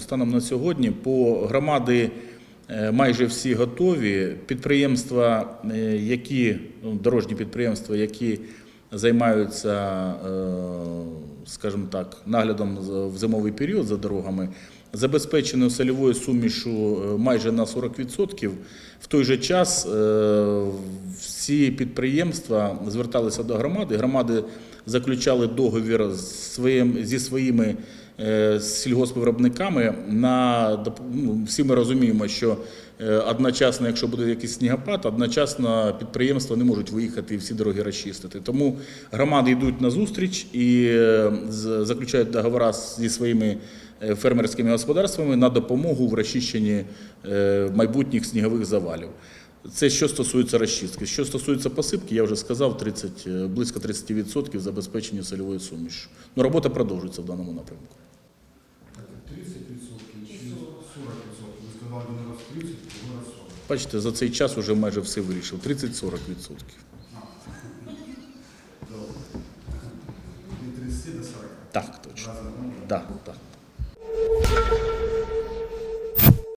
Станом на сьогодні по громади е, майже всі готові. Підприємства, е, які ну, дорожні підприємства, які займаються, е, скажімо так, наглядом в зимовий період за дорогами, забезпечені сольовою сумішу майже на 40%. В той же час всі підприємства зверталися до громади. Громади заключали договір з своїм, зі своїми е, сільгоспвиробниками на ну, всі ми розуміємо, що е, одночасно, якщо буде якийсь снігопад, одночасно підприємства не можуть виїхати і всі дороги розчистити. Тому громади йдуть на зустріч і е, заключають договори зі своїми фермерськими господарствами на допомогу в розчищенні майбутніх снігових завалів. Це що стосується розчистки. Що стосується посипки, я вже сказав, 30, е, близько 30% забезпечення сольовою сумішю. Ну, робота продовжується в даному напрямку. Так, 30% чи 40%? Ви сказали один раз 30, другий раз 40. Бачите, за цей час вже майже все вирішив. 30-40%. Від 30 до 40. Так, точно. Ну, Так, так.